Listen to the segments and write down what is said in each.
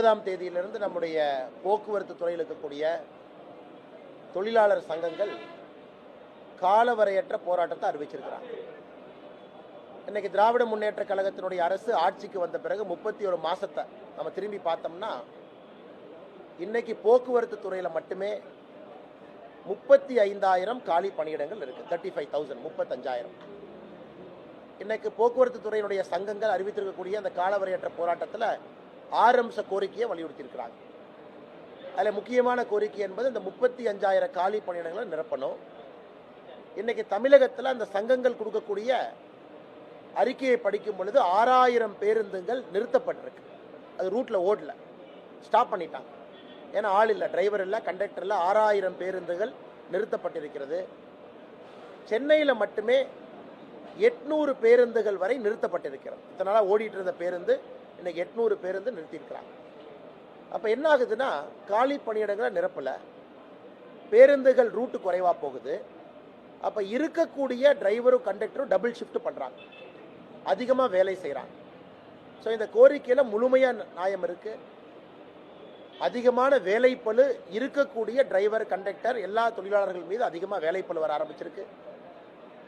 ஒன்பதாம் தேதியிலிருந்து நம்முடைய போக்குவரத்து துறையில் இருக்கக்கூடிய தொழிலாளர் சங்கங்கள் காலவரையற்ற போராட்டத்தை அறிவிச்சிருக்கிறாங்க. இன்னைக்கு திராவிட முன்னேற்ற கழகத்தினுடைய அரசு ஆட்சிக்கு வந்த பிறகு முப்பத்தி ஒரு மாசத்தை நம்ம திரும்பி பார்த்தோம்னா இன்னைக்கு போக்குவரத்து துறையில் மட்டுமே முப்பத்தி ஐந்தாயிரம் காலி பணியிடங்கள் இருக்கு. தேர்ட்டி ஃபைவ் தௌசண்ட் முப்பத்தஞ்சாயிரம். இன்னைக்கு போக்குவரத்து துறையினுடைய சங்கங்கள் அறிவித்திருக்கக்கூடிய அந்த காலவரையற்ற போராட்டத்தில் ஆறு அம்ச கோரிக்கையை வலியுறுத்தியிருக்கிறாங்க. அதில் முக்கியமான கோரிக்கை என்பது இந்த முப்பத்தி அஞ்சாயிரம் காலி பணியிடங்களை நிரப்பணும். இன்றைக்கி தமிழகத்தில் அந்த சங்கங்கள் கொடுக்கக்கூடிய அறிக்கையை படிக்கும் பொழுது ஆறாயிரம் பேருந்துகள் நிறுத்தப்பட்டிருக்கு. அது ரூட்டில் ஓடல. ஸ்டாப் பண்ணிட்டாங்க. ஏன்னா ஆள் இல்லை டிரைவர் இல்லை கண்டக்டர் இல்லை ஆறாயிரம் பேருந்துகள் நிறுத்தப்பட்டிருக்கிறது. சென்னையில் மட்டுமே எட்நூறு பேருந்துகள் வரை நிறுத்தப்பட்டிருக்கிறது. இதனால் ஓடிட்டு இருந்த பேருந்து இன்னைக்கு எட்நூறு பேருந்து நிறுத்தியிருக்கிறாங்க. அப்போ என்ன ஆகுதுன்னா காலி பணியிடங்களை நிரப்பலை. பேருந்துகள் ரூட்டு குறைவாக போகுது. அப்போ இருக்கக்கூடிய டிரைவரும் கண்டக்டரும் டபுள் ஷிஃப்ட் பண்ணுறாங்க அதிகமாக வேலை செய்கிறாங்க ஸோ இந்த கோரிக்கையில் முழுமையாக நியாயம் இருக்குது அதிகமான வேலைப்பளு இருக்கக்கூடிய டிரைவர் கண்டக்டர் எல்லா தொழிலாளர்கள் மீது அதிகமாக வேலைப்பழு வர ஆரம்பிச்சிருக்கு.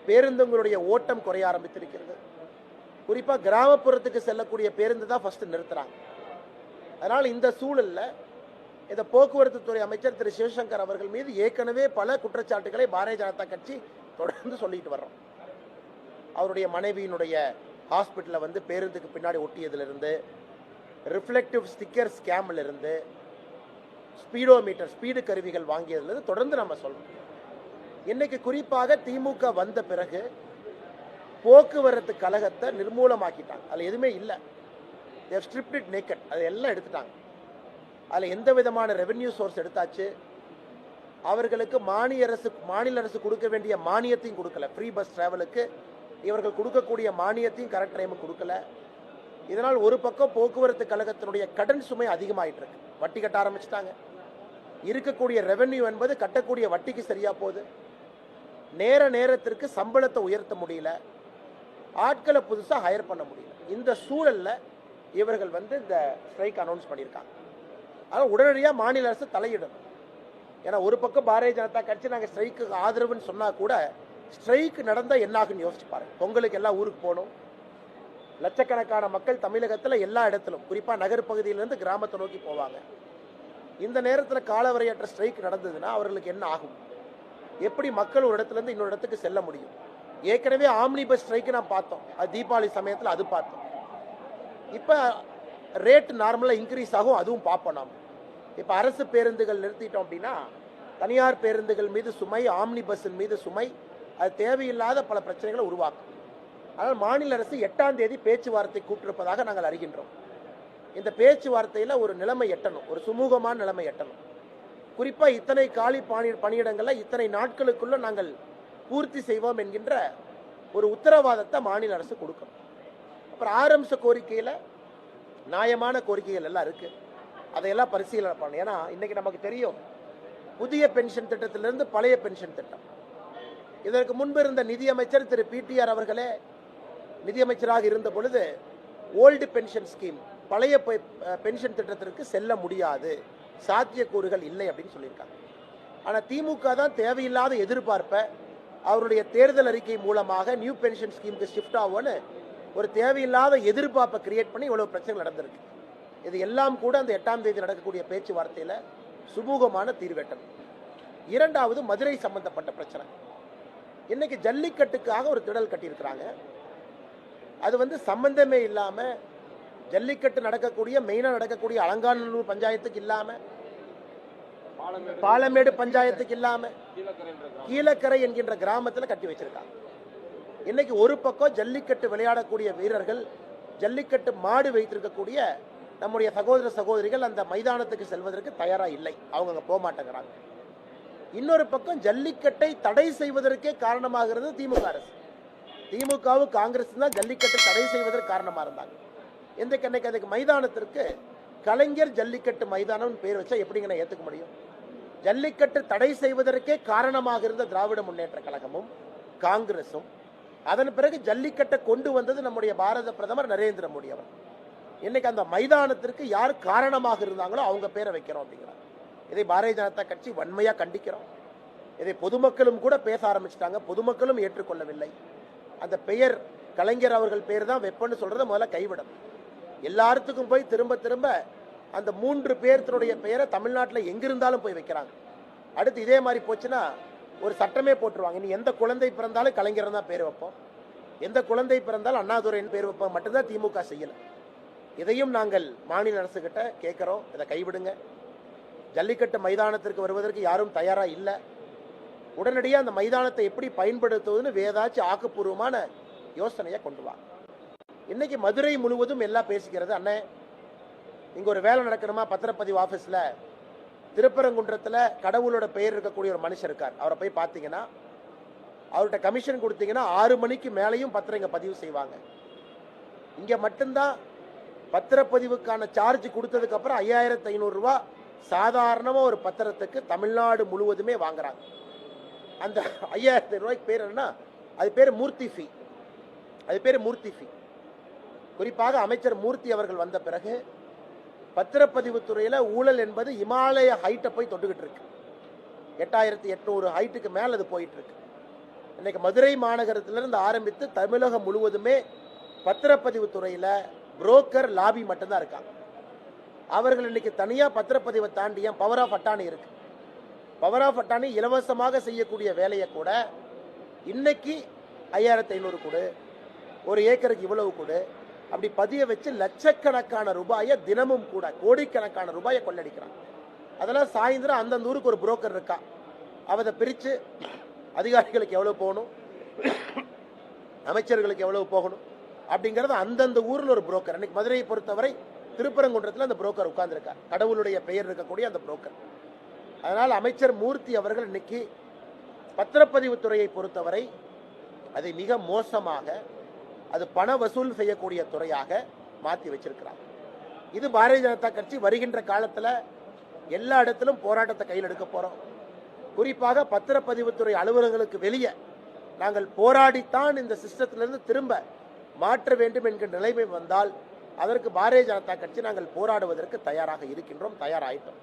பேருந்துங்களுடைய ஓட்டம் குறைய ஆரம்பித்திருக்கிறது. குறிப்பாக கிராமப்புறத்துக்கு செல்லக்கூடிய பேருந்து தான் ஃபஸ்ட்டு நிறுத்துகிறாங்க அதனால் இந்த சூழலில் இந்த போக்குவரத்து துறை அமைச்சர் திரு சிவசங்கர் அவர்கள் மீது ஏற்கனவே பல குற்றச்சாட்டுகளை பாரதிய ஜனதா கட்சி தொடர்ந்து சொல்லிட்டு வர்றோம். அவருடைய மனைவியினுடைய ஹாஸ்பிட்டலில் வந்து பேருந்துக்கு பின்னாடி ஒட்டியதுலேருந்து ரிஃப்ளெக்டிவ் ஸ்டிக்கர் ஸ்கேம்லேருந்து ஸ்பீடோமீட்டர் ஸ்பீடு கருவிகள் வாங்கியதுலேருந்து தொடர்ந்து நம்ம சொல்லணும் இன்னைக்கு குறிப்பாக திமுக வந்த பிறகு போக்குவரத்து கழகத்தை நிர்மூலமாக்கிட்டாங்க. அதில் எதுவுமே இல்லை. ஸ்ட்ரிப்டிட் நேக்கட் அதை எல்லாம் எடுத்துட்டாங்க. அதில் எந்த விதமான ரெவென்யூ சோர்ஸ் எடுத்தாச்சு? அவர்களுக்கு மாநில அரசு மாநில அரசு கொடுக்க வேண்டிய மானியத்தையும் கொடுக்கல. ஃப்ரீ பஸ் டிராவலுக்கு இவர்கள் கொடுக்கக்கூடிய மானியத்தையும் கரெக்ட் டைமுக்கு கொடுக்கல. இதனால் ஒரு பக்கம் போக்குவரத்து கழகத்தினுடைய கடன் சுமை அதிகமாயிட்டு இருக்கு வட்டி கட்ட ஆரம்பிச்சிட்டாங்க. இருக்கக்கூடிய ரெவென்யூ என்பது கட்டக்கூடிய வட்டிக்கு சரியா போகுது. நேர நேரத்திற்கு சம்பளத்தை உயர்த்த முடியல. ஆட்களை புதுசாக ஹையர் பண்ண முடியல. இந்த சூழலில் இவர்கள் வந்து இந்த ஸ்ட்ரைக் அனௌன்ஸ் பண்ணியிருக்காங்க. ஆனால் உடனடியாக மாநில அரசு தலையிடணும். ஏன்னா ஒரு பக்கம் பாரதிய ஜனதா கட்சி நாங்கள் ஸ்ட்ரைக்கு ஆதரவுன்னு சொன்னால் கூட ஸ்ட்ரைக் நடந்தால் என்ன ஆகுன்னு யோசிச்சு பாருங்கள் பொங்கலுக்கு எல்லாம் ஊருக்கு போகணும். லட்சக்கணக்கான மக்கள் தமிழகத்தில் எல்லா இடத்திலும் குறிப்பாக நகர்ப்பகுதியிலேருந்து கிராமத்தை நோக்கி போவாங்க. இந்த நேரத்தில் காலவரையற்ற ஸ்ட்ரைக் நடந்ததுன்னா அவர்களுக்கு என்ன ஆகும்? எப்படி மக்கள் ஒரு இடத்துலேருந்து இன்னொரு இடத்துக்கு செல்ல முடியும்? ஏற்கனவே ஆம்னி பஸ் ஸ்ட்ரைக்கு நான் பார்த்தோம். அது தீபாவளி சமயத்தில் அது பார்த்தோம். இப்போ ரேட் நார்மலாக இன்க்ரீஸ் ஆகும் அதுவும் பார்ப்போம் நாம். இப்போ அரசு பேருந்துகள் நிறுத்திட்டோம் அப்படின்னா தனியார் பேருந்துகள் மீது சுமை ஆம்னி பஸ்ஸின் மீது சுமை அது தேவையில்லாத பல பிரச்சனைகளை உருவாக்கும். ஆனால் மாநில அரசு எட்டாம் தேதி பேச்சுவார்த்தை கூப்பிட்டிருப்பதாக நாங்கள் அறிகின்றோம். இந்த பேச்சுவார்த்தையில் ஒரு நிலைமை எட்டணும். ஒரு சுமூகமான நிலைமை எட்டணும். குறிப்பாக இத்தனை காலி பணி பணியிடங்களில் இத்தனை நாட்களுக்குள்ள நாங்கள் பூர்த்தி செய்வோம் என்கின்ற ஒரு உத்தரவாதத்தை மாநில அரசு கொடுக்கணும் அப்புறம் ஆரம்ச கோரிக்கையில் நியாயமான கோரிக்கைகள் எல்லாம் இருக்கு. அதையெல்லாம் பரிசீலனை பண்ணணும். ஏன்னா இன்னைக்கு நமக்கு தெரியும் புதிய பென்ஷன் திட்டத்திலிருந்து பழைய பென்ஷன் திட்டம். இதற்கு முன்பு இருந்த நிதியமைச்சர் திரு பிடிஆர் அவர்களே நிதியமைச்சராக இருந்த பொழுது ஓல்டு பென்ஷன் ஸ்கீம் பழைய பெ- பென்ஷன் திட்டத்திற்கு செல்ல முடியாது. சாத்தியக்கூறுகள் இல்லை அப்படின்னு சொல்லியிருக்காங்க. ஆனால் திமுக தான் தேவையில்லாத எதிர்பார்ப்பை அவருடைய தேர்தல் அறிக்கை மூலமாக நியூ பென்ஷன் ஸ்கீமுக்கு ஷிஃப்ட் ஆகும்னு ஒரு தேவையில்லாத எதிர்பார்ப்பை கிரியேட் பண்ணி இவ்வளவு பிரச்சனை நடந்திருக்கு. இது எல்லாம் கூட அந்த எட்டாம் தேதி நடக்கக்கூடிய பேச்சுவார்த்தையில் சுமூகமான தீர்வேட்டம். இரண்டாவது மதுரை சம்பந்தப்பட்ட பிரச்சனை. இன்னைக்கு ஜல்லிக்கட்டுக்காக ஒரு திடல் கட்டியிருக்கிறாங்க. அது வந்து சம்பந்தமே இல்லாம ஜல்லிக்கட்டு நடக்கக்கூடிய மெயினாக நடக்கக்கூடிய அலங்காநல்லூர் பஞ்சாயத்துக்கு இல்லாமல் பாலமேடு பஞ்சாயத்துக்கு இல்லாம கீழக்கரை என்கின்ற கிராமத்துல கட்டி வச்சிருக்காங்க. இன்னைக்கு ஒரு பக்கம் ஜல்லிக்கட்டு விளையாடக்கூடிய வீரர்கள் ஜல்லிக்கட்டு மாடு வைத்திருக்கக்கூடிய நம்முடைய சகோதர சகோதரிகள் அந்த மைதானத்துக்கு செல்வதற்கு தயாரா இல்லை. அவங்க அங்க போக மாட்டேங்கிறாங்க. இன்னொரு பக்கம் ஜல்லிக்கட்டை தடை செய்வதற்கே காரணமாகிறது திமுக அரசு. திமுகவும் காங்கிரஸ் தான் ஜல்லிக்கட்டு தடை செய்வதற்கு காரணமா இருந்தாங்க. எந்த கண்ணைக்கு அதுக்கு மைதானத்திற்கு கலைஞர் ஜல்லிக்கட்டு மைதானம் பேர் வச்சா எப்படிங்க நான் ஏத்துக்க முடியும்? ஜல்லிக்கட்டு தடை செய்வதற்கே காரணமாக இருந்த திராவிட முன்னேற்ற கழகமும் காங்கிரஸும் அதன் பிறகு ஜல்லிக்கட்டை கொண்டு வந்தது நம்முடைய பாரத பிரதமர் நரேந்திர மோடி அவர். இன்னைக்கு அந்த மைதானத்திற்கு யார் காரணமாக இருந்தாங்களோ அவங்க பேரை வைக்கிறோம் அப்படிங்கிறாங்க இதை பாரதிய ஜனதா கட்சி வன்மையாக கண்டிக்கிறோம். இதை பொதுமக்களும் கூட பேச ஆரம்பிச்சிட்டாங்க. பொதுமக்களும் ஏற்றுக்கொள்ளவில்லை. அந்த பெயர் கலைஞர் அவர்கள் பேர் தான் வெப்பன்னு சொல்றதை முதல்ல கைவிடணும். எல்லாத்துக்கும் போய் திரும்ப திரும்ப அந்த மூன்று பேர்த்தினுடைய பெயரை தமிழ்நாட்டில் எங்கிருந்தாலும் போய் வைக்கிறாங்க. அடுத்து இதே மாதிரி போச்சுன்னா ஒரு சட்டமே போட்டுருவாங்க. இனி எந்த குழந்தை பிறந்தாலும் கலைஞர் தான் பேர் வைப்போம். எந்த குழந்தை பிறந்தாலும் அண்ணாதுரையின் பேர் வைப்போம். மட்டும்தான் திமுக செய்யலை. இதையும் நாங்கள் மாநில அரசுகிட்ட கேட்குறோம். இதை கைவிடுங்க. ஜல்லிக்கட்டு மைதானத்திற்கு வருவதற்கு யாரும் தயாராக இல்லை. உடனடியாக அந்த மைதானத்தை எப்படி பயன்படுத்துவதுன்னு வேதாச்சும் ஆக்கப்பூர்வமான யோசனையை கொண்டு வா. இன்னைக்கு மதுரை முழுவதும் எல்லாம் பேசிக்கிறது அண்ணன். இங்கே ஒரு வேலை நடக்கணுமா பத்திரப்பதிவு ஆஃபீஸில் திருப்பரங்குன்றத்தில் கடவுளோட பெயர் இருக்கக்கூடிய ஒரு மனுஷர் இருக்கார். அவரை போய் பார்த்தீங்கன்னா அவர்கிட்ட கமிஷன் கொடுத்தீங்கன்னா ஆறு மணிக்கு மேலேயும் பத்திரம் இங்கே பதிவு செய்வாங்க. இங்கே மட்டும்தான் பத்திரப்பதிவுக்கான சார்ஜ் கொடுத்ததுக்கப்புறம் ஐயாயிரத்து ஐநூறுரூவா சாதாரணமாக ஒரு பத்திரத்துக்கு தமிழ்நாடு முழுவதுமே வாங்குறாங்க. அந்த ஐயாயிரத்தி ரூபாய்க்கு பேர் என்னன்னா அது பேர் மூர்த்தி ஃபீ அது பேர் மூர்த்தி ஃபீ குறிப்பாக அமைச்சர் மூர்த்தி அவர்கள் வந்த பிறகு பத்திரப்பதிவு துறையில் ஊழல் என்பது இமாலய ஹைட்டை போய் தொட்டுக்கிட்டு இருக்கு. எட்டாயிரத்தி எட்நூறு ஹைட்டுக்கு மேலே அது போயிட்டு இருக்கு. இன்னைக்கு மதுரை மாநகரத்திலிருந்து ஆரம்பித்து தமிழகம் முழுவதுமே பத்திரப்பதிவு துறையில் புரோக்கர் லாபி மட்டும்தான் இருக்காங்க. அவர்கள் இன்னைக்கு தனியாக பத்திரப்பதிவை தாண்டி ஏன் பவர் ஆஃப் அட்டானி இருக்கு. பவர் ஆஃப் அட்டானி இலவசமாக செய்யக்கூடிய வேலையை கூட இன்னைக்கு ஐயாயிரத்தி ஐநூறு கொடு ஒரு ஏக்கருக்கு இவ்வளவு கொடு அப்படி பதிய வச்சு லட்சக்கணக்கான ரூபாயை தினமும் கூட கோடிக்கணக்கான ரூபாயை கொள்ளடிக்கிறான். அதெல்லாம் சாயந்தரம் அந்தந்த ஊருக்கு ஒரு புரோக்கர் இருக்கா? அவதை பிரித்து அதிகாரிகளுக்கு எவ்வளோ போகணும்? அமைச்சர்களுக்கு எவ்வளவு போகணும்? அப்படிங்கிறது அந்தந்த ஊரில் ஒரு புரோக்கர் அன்னைக்கு மதுரையை பொறுத்தவரை திருப்பரங்குன்றத்தில் அந்த புரோக்கர் உட்கார்ந்துருக்கார். கடவுளுடைய பெயர் இருக்கக்கூடிய அந்த புரோக்கர் அதனால் அமைச்சர் மூர்த்தி அவர்கள் இன்னைக்கு பத்திரப்பதிவுத்துறையை பொறுத்தவரை அதை மிக மோசமாக அது பண வசூல் செய்யக்கூடிய துறையாக மாற்றி வச்சிருக்கிறாங்க இது பாரதிய ஜனதா கட்சி வருகின்ற காலத்தில் எல்லா இடத்திலும் போராட்டத்தை கையில் எடுக்க போகிறோம் குறிப்பாக பத்திரப்பதிவுத்துறை அலுவலகங்களுக்கு வெளியே நாங்கள் போராடித்தான் இந்த சிஸ்டத்திலிருந்து திரும்ப மாற்ற வேண்டும் என்கிற நிலைமை வந்தால் அதற்கு பாரதிய ஜனதா கட்சி நாங்கள் போராடுவதற்கு தயாராக இருக்கின்றோம் தயாராயிட்டோம்.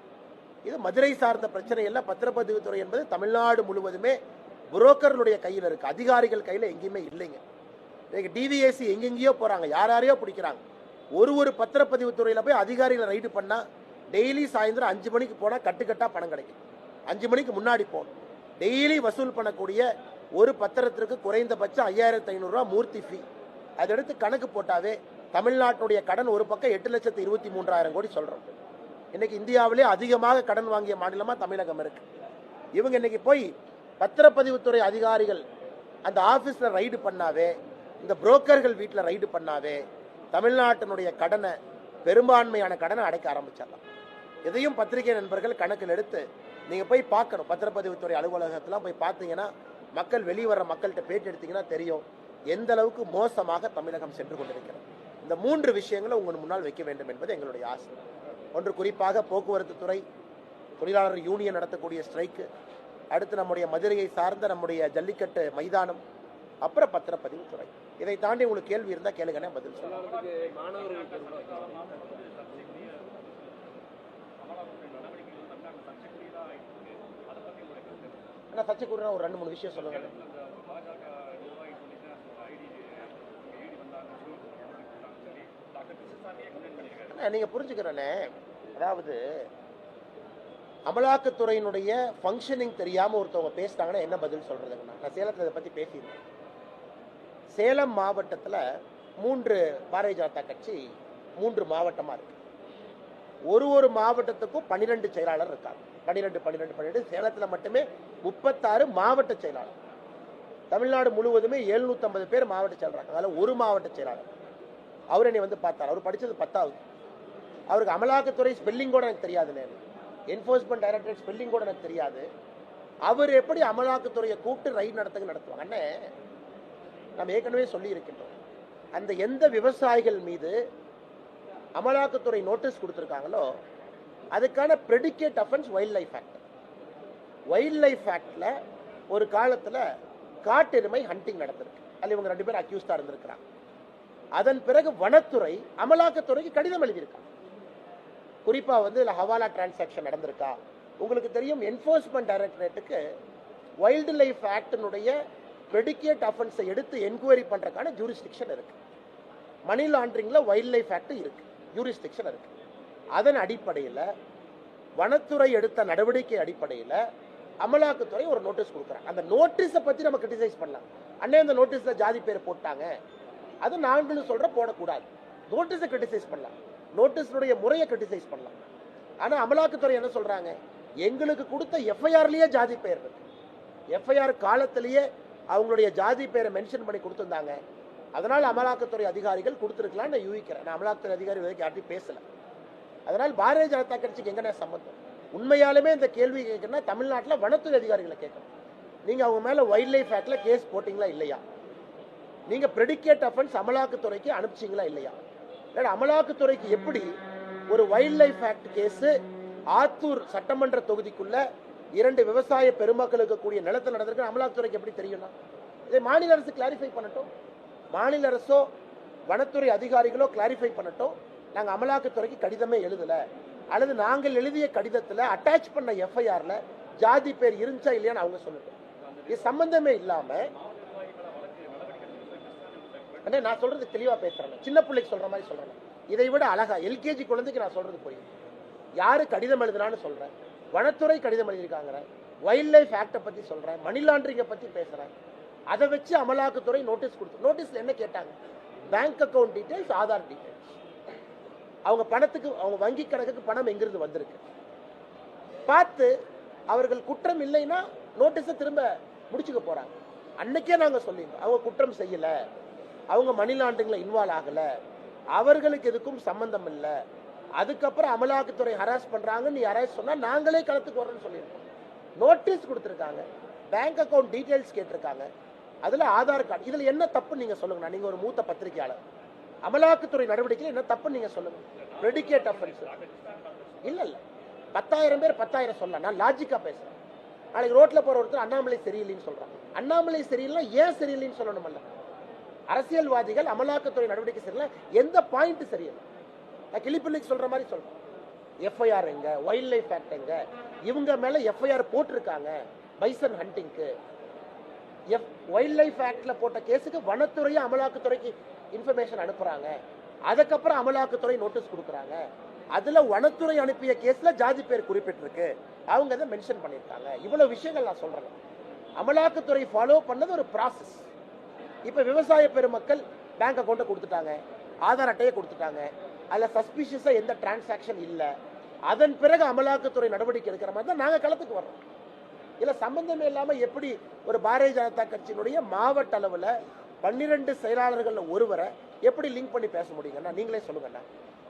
இது மதுரை சார்ந்த பிரச்சனை இல்லை பத்திரப்பதிவுத்துறை என்பது தமிழ்நாடு முழுவதுமே புரோக்கர்களுடைய கையில் இருக்கு அதிகாரிகள் கையில் எங்கேயுமே இல்லைங்க. இன்னைக்கு டிவிஎஸ்சி எங்கெங்கேயோ போகிறாங்க யார் யாரையோ பிடிக்கிறாங்க. ஒரு ஒரு பத்திரப்பதிவு துறையில் போய் அதிகாரிகளை ரைடு பண்ணால் டெய்லி சாயந்தரம் அஞ்சு மணிக்கு போனால் கட்டுக்கட்டாக பணம் கிடைக்கும். அஞ்சு மணிக்கு முன்னாடி போகணும் டெய்லி வசூல் பண்ணக்கூடிய ஒரு பத்திரத்திற்கு குறைந்தபட்சம் ஐயாயிரத்தி ஐநூறுரூவா மூர்த்தி ஃபீ அதெடுத்து கணக்கு போட்டாவே தமிழ்நாட்டுடைய கடன் ஒரு பக்கம் எட்டு லட்சத்து இருபத்தி மூன்றாயிரம் கோடி சொல்கிறோம் இன்றைக்கி இந்தியாவிலே அதிகமாக கடன் வாங்கிய மாநிலமாக தமிழகம் இருக்கு. இவங்க இன்னைக்கு போய் பத்திரப்பதிவுத்துறை அதிகாரிகள் அந்த ஆஃபீஸில் ரைடு பண்ணாவே இந்த புரோக்கர்கள் வீட்டில் ரைடு பண்ணாவே தமிழ்நாட்டினுடைய கடனை பெரும்பான்மையான கடனை அடைக்க ஆரம்பிச்சிடலாம் இதையும் பத்திரிகை நண்பர்கள் கணக்கில் எடுத்து நீங்க போய் பார்க்கணும். பத்திரப்பதிவுத்துறை அலுவலகத்தில் போய் பார்த்தீங்கன்னா மக்கள் வெளியே வர்ற மக்கள்கிட்ட பேட்டி எடுத்தீங்கன்னா தெரியும் எந்த அளவுக்கு மோசமாக தமிழகம் சென்று கொண்டிருக்கிறது. இந்த மூன்று விஷயங்களை உங்கள் முன்னால் வைக்க வேண்டும் என்பது எங்களுடைய ஆசை. ஒன்று குறிப்பாக போக்குவரத்து துறை தொழிலாளர் யூனியன் நடத்தக்கூடிய ஸ்ட்ரைக்கு அடுத்து நம்முடைய மதுரையை சார்ந்த நம்முடைய ஜல்லிக்கட்டு மைதானம் அப்புறம் பத்திரப்பதிவு துறை இதை தாண்டி உங்களுக்கு கேள்வி இருந்தால் கேளுங்கண்ணே பதில் சொல்லுங்க. உதாரணத்துக்கு ஒரு- ஆனால் சர்ச்சைக்குரிய ஒரு ரெண்டு மூணு விஷயம் சொல்லுங்க அண்ணா, நீங்க புரிஞ்சுக்கிறனே அதாவது அமலாக்கத்துறையினுடைய ஃபங்க்ஷனிங் தெரியாம ஒருத்தவங்க பேசிட்டாங்கன்னா என்ன பதில் சொல்றதுங்கண்ணா? நான் சேலத்தில் இதை பத்தி பேசியிருந்தேன் சேலம் மாவட்டத்தில் மூன்று பாரதிய ஜனதா கட்சி மூன்று மாவட்டமாக இருக்கு. ஒரு ஒரு மாவட்டத்துக்கும் பன்னிரெண்டு செயலாளர் இருக்காங்க. பன்னிரெண்டு பன்னிரெண்டு பன்னிரெண்டு. சேலத்தில் மட்டுமே முப்பத்தாறு மாவட்ட செயலாளர். தமிழ்நாடு முழுவதுமே 750 பேர் மாவட்ட செயலாளர் அதில் ஒரு மாவட்ட செயலாளர். அவர் என்னை வந்து பார்த்தார். அவர் படித்தது பத்தாவது. அவருக்கு அமலாக்கத்துறை ஸ்பெல்லிங் கூட எனக்கு தெரியாது என்ஃபோர்ஸ்மெண்ட் டைரக்டரேட் ஸ்பெல்லிங் கூட எனக்கு தெரியாது. அவர் எப்படி அமலாக்கத்துறையை கூப்பிட்டு ரயில் நடத்துங்க நடத்துவாங்க? அண்ணே நம்ம ஏற்கனவே சொல்லி இருக்கின்றோம் அந்த எந்த விவசாயிகள் மீது அமலாக்கத்துறை நோட்டீஸ் கொடுத்துருக்காங்களோ அதுக்கான predicate offence wild life act wild life ஆக்டில் ஒரு காலத்தில் காட்டெருமை ஹண்டிங் நடந்திருக்கு. அதில் இவங்க ரெண்டு பேரும் அக்யூஸ்டாக இருந்திருக்கிறாங்க. அதன் பிறகு வனத்துறை அமலாக்கத்துறைக்கு கடிதம் எழுதியிருக்காங்க. குறிப்பாக வந்து இதில் ஹவாலா டிரான்சாக்ஷன் நடந்திருக்கா? உங்களுக்கு தெரியும் என்ஃபோர்ஸ்மெண்ட் டைரக்டரேட்டுக்கு வைல்டு லைஃப் ஆக்டினுடைய ப்ரெடிகேட் அஃபென்ஸை எடுத்து என்கொயரி பண்ணுறக்கான ஜூரிஸ்டிக்ஷன் இருக்குது மணி லாண்ட்ரிங்கில் வைல்ட் லைஃப் ஆக்ட் இருக்குது ஜூரிஸ்டிக்ஷன் இருக்குது அதன் அடிப்படையில் வனத்துறை எடுத்த நடவடிக்கை அடிப்படையில் அமலாக்கத்துறை ஒரு நோட்டீஸ் கொடுக்குறாங்க. அந்த நோட்டீஸை பற்றி நம்ம கிரிட்டிசைஸ் பண்ணலாம். அண்ணே அந்த நோட்டீஸில் ஜாதி பேர் போட்டாங்க. அது நாங்களும் சொல்கிற போடக்கூடாது. நோட்டீஸை கிரிட்டிசைஸ் பண்ணலாம். நோட்டீஸினுடைய முறையை கிரிட்டிசைஸ் பண்ணலாம். ஆனால் அமலாக்கத்துறை என்ன சொல்கிறாங்க எங்களுக்கு கொடுத்த எஃப்ஐஆர்லேயே ஜாதி பெயர் இருக்கு. எஃப்ஐஆர் காலத்திலேயே அவங்களுடைய ஜாதி பேரை மென்ஷன் பண்ணி கொடுத்துருந்தாங்க. அதனால் அமலாக்கத்துறை அதிகாரிகள் கொடுத்துருக்கலாம்னு நான் யூகிக்கிறேன். நான் அமலாக்கத்துறை அதிகாரி வரைக்கும் யார்ட்டையும் பேசல. அதனால் பாரதிய ஜனதா கட்சிக்கு எங்கண்ணே சம்பந்தம் உண்மையாலுமே இந்த கேள்வி கேட்கணும்னா தமிழ்நாட்டில் வனத்துறை அதிகாரிகளை கேட்கணும். நீங்கள் அவங்க மேலே வைல்ட் லைஃப் ஆக்டில் கேஸ் போட்டிங்களா இல்லையா? நீங்கள் ப்ரெடிகேட் அஃபென்ஸ் அமலாக்கத்துறைக்கு அனுப்பிச்சிங்களா இல்லையா? இல்லை அமலாக்கத்துறைக்கு எப்படி ஒரு wild life act case Attur சட்டமன்ற தொகுதிக்குள்ள இரண்டு விவசாய பெருமக்களுக்கு கூடிய நிலத்தில் நடந்திருக்கு அமலாக்கத்துறைக்கு எப்படி தெரியும்னா? இதை மாநில அரசு கிளாரிஃபை பண்ணட்டும். மாநில அரசோ வனத்துறை அதிகாரிகளோ கிளாரிஃபை பண்ணட்டும். நாங்கள் அமலாக்கத்துறைக்கு கடிதமே எழுதலை. அல்லது நாங்கள் எழுதிய கடிதத்தில் அட்டாச் பண்ண எஃப்ஐஆரில் ஜாதி பேர் இருந்துச்சா இல்லையான்னு அவங்க சொல்லட்டும். இது சம்பந்தமே இல்லாமல் அண்ணே நான் சொல்றது தெளிவா பேசுறேன். சின்ன பிள்ளைக்கு சொல்ற மாதிரி சொல்றேன். இதை விட அழகா எல்கேஜி குழந்தைக்கு நான் சொல்றது போய். யாரு கடிதம் எழுதுனான்னு சொல்றேன். வனத்துறை கடிதம் எழுதியிருக்காங்க வைல்ட் லைஃப் ஆக்டை பற்றி சொல்கிறேன் மணி லாண்டரிங்கை பற்றி பேசுகிறேன் அதை வச்சு அமலாக்கத்துறை நோட்டீஸ் கொடுத்து நோட்டீஸில் என்ன கேட்டாங்க? Bank account details Aadhaar details அவங்க பணத்துக்கு அவங்க வங்கி கணக்குக்கு பணம் எங்கிருந்து வந்திருக்கு? பார்த்து அவர்கள் குற்றம் இல்லைன்னா நோட்டீஸை திரும்ப முடிச்சுக்க போகிறாங்க அன்னைக்கே நாங்கள் சொல்லியிருந்தோம். அவங்க குற்றம் செய்யலை. அவங்க மணி லாண்டரிங்கில் இன்வால்வ் ஆகலை. அவர்களுக்கு எதுக்கும் சம்மந்தம் இல்லை. அதுக்கப்புறம் அமலாக்கத்துறை ஹராஸ் பண்ணுறாங்கன்னு நீ ஹராஸ் சொன்னால் நாங்களே களத்துக்கு வரோம்னு சொல்லியிருக்கோம். நோட்டீஸ் கொடுத்துருக்காங்க. பேங்க் அக்கௌண்ட் டீட்டெயில்ஸ் கேட்டிருக்காங்க. அதில் ஆதார் கார்டு இதில் என்ன தப்பு நீங்கள் சொல்லுங்க? நீங்கள் ஒரு மூத்த பத்திரிகையாளர். அமலாக்கத்துறை நடவடிக்கையில் என்ன தப்பு நீங்கள் சொல்லுங்கள் ரெடிகேட் அஃபென்ஸ் இல்லை இல்லை. பத்தாயிரம் பேர் பத்தாயிரம் சொல்லலாம். நான் லாஜிக்கா பேசுகிறேன் நாளைக்கு ரோட்டில் போகிற ஒருத்தர் அண்ணாமலை சரியில்லைன்னு சொல்கிறான் அண்ணாமலை சரியில்லை ஏன் சரியில்லைன்னு சொல்லணுமல்ல? அரசியல்வாதிகள் அமலாக்கத்துறை நடவடிக்கை சரியில்லை எந்த பாயிண்ட் சரியில்லை? நான் கிளிப்பிள்ளைக்கு சொல்ற மாதிரி சொல்றேன். எஃப்ஐஆர் எங்க வைல்ட் லைஃப் ஆக்ட் எங்க இவங்க மேல எஃப்ஐஆர் போட்டிருக்காங்க பைசன் ஹண்டிங்க்கு எஃப் வைல்ட் லைஃப் ஆக்ட்ல போட்ட கேஸுக்கு வனத்துறையும் அமலாக்கத்துறைக்கு இன்ஃபர்மேஷன் அனுப்புறாங்க. அதுக்கப்புறம் அமலாக்கத்துறை நோட்டீஸ் கொடுக்குறாங்க. அதுல வனத்துறை அனுப்பிய கேஸ்ல ஜாதி பேர் குறிப்பிட்டிருக்கு. அவங்க அதை மென்ஷன் பண்ணியிருக்காங்க. இவ்வளவு விஷயங்கள் நான் சொல்றேன். அமலாக்கத்துறை ஃபாலோ பண்ணது ஒரு ப்ராசஸ் இப்போ விவசாய பெருமக்கள் பேங்க் அக்கௌண்ட்டை கொடுத்துட்டாங்க. ஆதார் அட்டையை கொடுத்துட்டாங்க. அதில் சஸ்பிஷியஸாக எந்த டிரான்சாக்ஷன் இல்லை. அதன் பிறகு அமலாக்கத்துறை நடவடிக்கை எடுக்கிற மாதிரி தான் நாங்கள் களத்துக்கு வர்றோம் இல்லை சம்பந்தமே இல்லாமல் எப்படி ஒரு பாரதிய ஜனதா கட்சியினுடைய மாவட்ட அளவில் பன்னிரண்டு செயலாளர்களில் ஒருவரை எப்படி லிங்க் பண்ணி பேச முடியுங்கண்ணா நீங்களே சொல்லுங்கண்ணா.